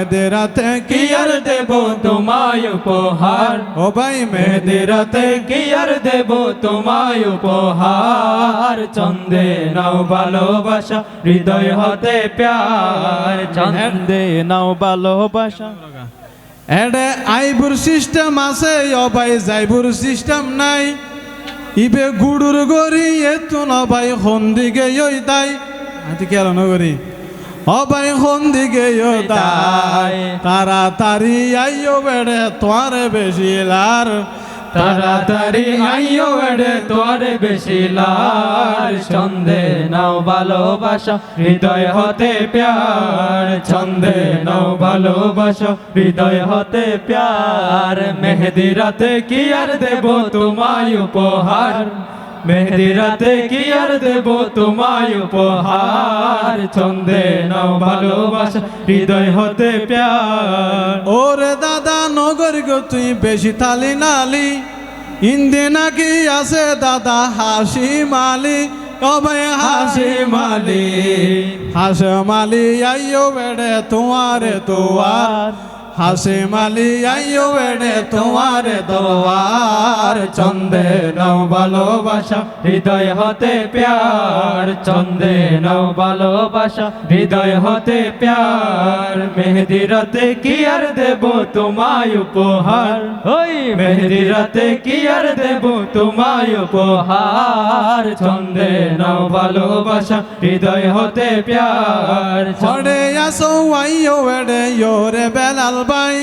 মেহেদি রাতে কি আর দেব তোমায় উপহার? ও ভাই মেহেদি মেহেদি কি আর দেব তোমায় উপহার? চন্দে নাও ভালোবাসা হৃদয় হতে প্যার। চন্দে নাও ভালোবাসা। এডে আইবুর সিস্টেম আছে ও ভাই যাইবুর সিস্টেম নাই। ইবে গুড়ুর গরি এতো না ভাই হন দিকে ওই তাই। আতি কি আর নগরি। ভাই হন দিকে তাড়াতাড়ি আইও বেড়ে তোমার বেশি লার। তাড়াতাড়ি আইও এড়ে তোর বেশি লাল ছন্দে নাও ভালোবাসা হৃদয় হতে প্যার। ছন্দে নাও ভালোবাসা হৃদয় হতে প্যার। মেহেদি রাতে কি আর দেব তোমায় উপহার? মেহেদি রাতে কি আর দেব তোমায় উপহার? ছন্দে নাও ভালোবাসা, হৃদয় হতে প্যার। ওরে দাদা নগর গো, তুই বেশি থালি নালি। ইন্দে নাকি আছে দাদা হাসি মালি। কবে হাসি মালি, হাসে মালি আইও বেড়ে তোমারে তোয়ার হাসে মালি আইও বেড়ে তোমার দোয়ার চন্দে নাও ভালোবাসা, হৃদয় হতে প্যার। চন্দে নাও ভালোবাসা, হৃদয় হতে প্যার। মেহেদি রাতে কি আর দেব তোমায় উপহার? ওই মেহেদি রাতে কি আর দেব তোমায় উপহার? চন্দে নাও ভালোবাসা, হৃদয় হতে প্যার। পড়ে আসো আইও বেড়ে ইয়োরে বেলাল বাই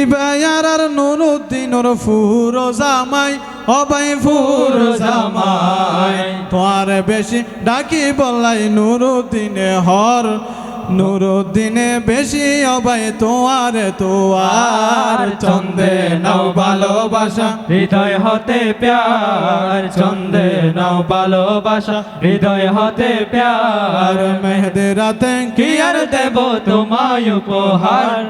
ইবায়ার আর নুরুদ্দিনর ফুরো জামাই অবাই ফুরো জামাই তোমার বেশি ডাকি বলাই নুরুদ্দিনে হর, নুরুদ্দিনে বেশি অবাই তোমার তোয়ার। চন্দে নাও ভালোবাসা, হৃদয় হতে প্যার। চন্দে নাও ভালোবাসা, হৃদয় হতে প্যার। মেহেদি রাতে কি আর দেব তোমায় উপহার?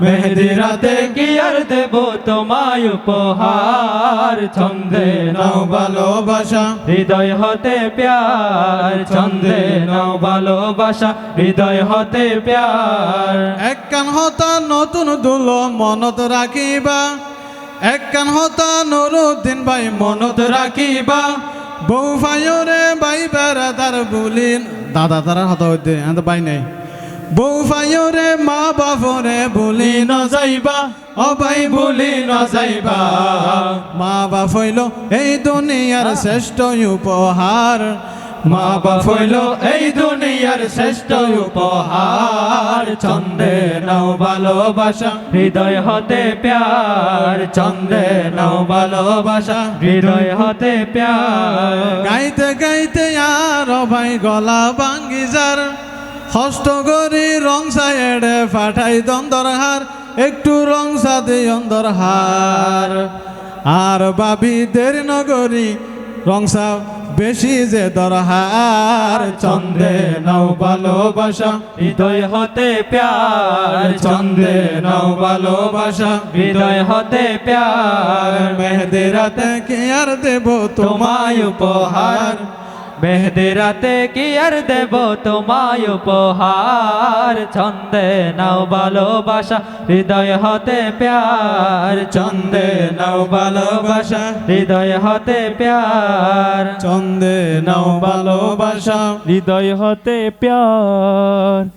মেহেদি রাতে কি আর দেব তোমায় উপহার? ছন্দে নাও ভালোবাসা। হৃদয় হতে প্যার। ছন্দে নাও ভালোবাসা। হৃদয় হতে প্যার। একখান হতা নতুন দুলো মনত রাখিবা। একখান হতা নুরুদ্দিন ভাই মনত রাখিবা। বউ ফাইরে ভাই বেড়াদার বুলিন। দাদা তারা হতা হইতে এত ভাই নাই। বউ মা বাপরে বুলি ন যাইবা ও ভাই ন মা বাপ হইল এই দুনিয়ার শ্রেষ্ঠ উপহার। মা বাপ হইল এই দুনিয়ার শ্রেষ্ঠ উপহার। চন্দে নাও ভালোবাসা, হৃদয় হতে প্যার। চন্দে নাও ভালোবাসা, হৃদয় হতে প্যার। গাইতে গাইতে আর ভাই গলা ভাঙ্গি যার। হস্ত করি রং ফাটাই দন্দর হার একটু রং সাদে অন্দর হার আর বাবি দের নগরী রংসা বেশি যে দরহার। চন্দে নাও ভালোবাসা, হৃদয় হতে প্যার। চন্দে নাও ভালোবাসা, হৃদয় হতে প্যার। মেহেদি রাতে কি আর দেব তোমায় উপহার? মেহেদি রাতে কি আর দেব তোমায় উপহার? ছন্দে নাও ভালোবাসা হৃদয় হতে প্যার। চন্দে নাও ভালোবাসা হৃদয় হতে প্যার। ছন্দে নাও ভালোবাসা হৃদয় হতে প্যার।